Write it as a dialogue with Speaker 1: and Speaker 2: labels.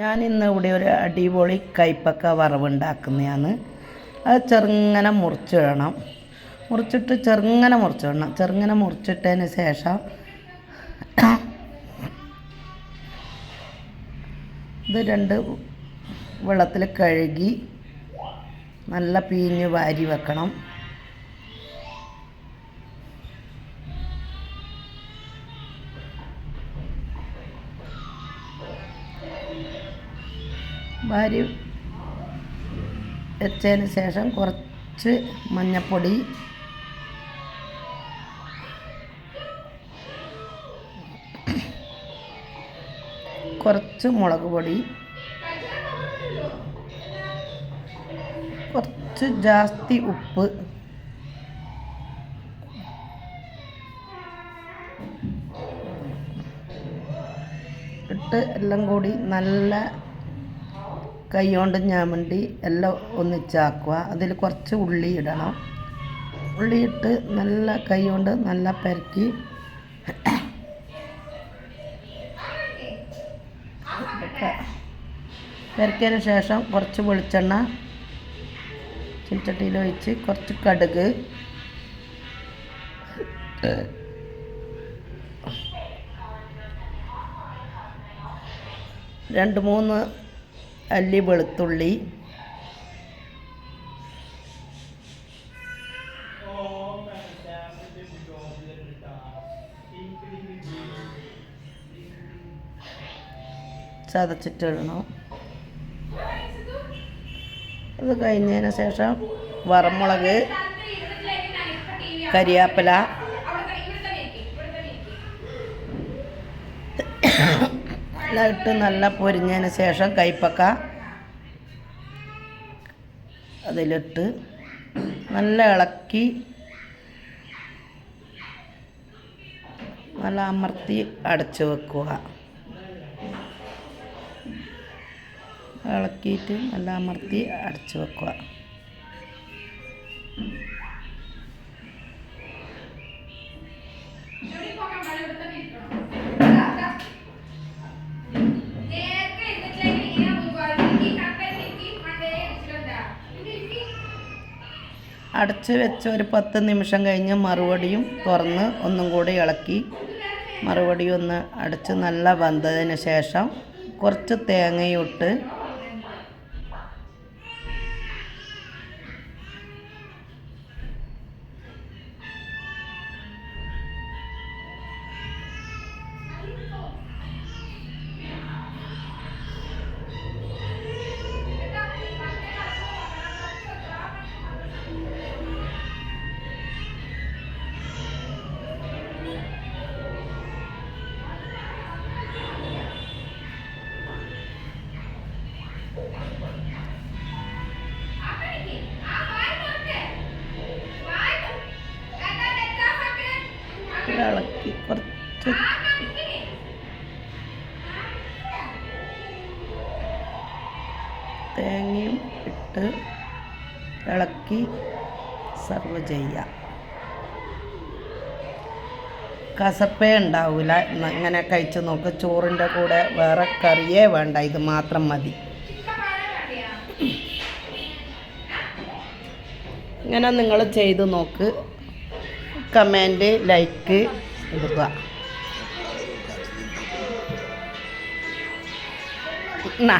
Speaker 1: ഞാൻ ഇന്ന് ഇവിടെ ഒരു അടിപൊളി കൈപ്പക്ക വറവുണ്ടാക്കുന്നതാണ്. അത് ചെറുങ്ങനെ മുറിച്ചിടണം. മുറിച്ചിട്ട് ചെറുങ്ങനെ മുറിച്ചിടണം. ചെറുങ്ങനെ മുറിച്ചിട്ടതിന് ശേഷം ഇത് രണ്ട് വെള്ളത്തിൽ കഴുകി നല്ല പീഞ്ഞ് വാരി വെക്കണം. വാരി വെച്ചതിന് ശേഷം കുറച്ച് മഞ്ഞൾപ്പൊടി കുറച്ച് മുളക് പൊടി. കുറച്ച് ജാസ്തി ഉപ്പ്. ഇട്ട് എല്ലാം കൂടി നല്ല കൈ കൊണ്ട് ഞാമണ്ടി എല്ലാം ഒന്നിച്ചാക്കുക. അതിൽ കുറച്ച് ഉള്ളി ഇടണം. ഉള്ളി ഇട്ട് നല്ല കൈ കൊണ്ട് നല്ല പെരക്കി പെരക്കിയതിന് ശേഷം കുറച്ച് വെളിച്ചെണ്ണ ചീനച്ചട്ടിയിൽ ഒഴിച്ച് കുറച്ച് കടുക് രണ്ട് മൂന്ന് അല്ലി വെളുത്തുള്ളി. ചതച്ചിട്ടിടണം. അത് കഴിഞ്ഞതിന് ശേഷം വറമുളക് കരിയാപ്പില. ഇട്ട് നല്ല പൊരിഞ്ഞതിന് ശേഷം കൈപ്പക്ക അതിലിട്ട് നല്ല ഇളക്കി നല്ല അമർത്തി അടച്ചു വെക്കുക. ഇളക്കിയിട്ട് നല്ല അമർത്തി അടച്ചു വെക്കുക. അടച്ച് വെച്ച് ഒരു പത്ത് നിമിഷം കഴിഞ്ഞ് മറുപടിയും തുറന്ന് ഒന്നും കൂടി ഇളക്കി. മറുപടി ഒന്ന് അടച്ച് നല്ല വെന്തതിന് ശേഷം കുറച്ച് തേങ്ങയിട്ട് ഇളക്കി കുറച്ച് തേങ്ങയും ഇട്ട് ഇളക്കി സെർവ് ചെയ്യാം. കസപ്പേ ഉണ്ടാവില്ല ഇങ്ങനെ കഴിച്ച് നോക്ക്. ചോറിന്റെ കൂടെ വേറെ കറിയേ വേണ്ട. ഇത് മാത്രം മതി. ഇങ്ങനെ നിങ്ങൾ ചെയ്ത് നോക്ക്. കമന്റ് ലൈക്ക് ഇടുക. എന്നാ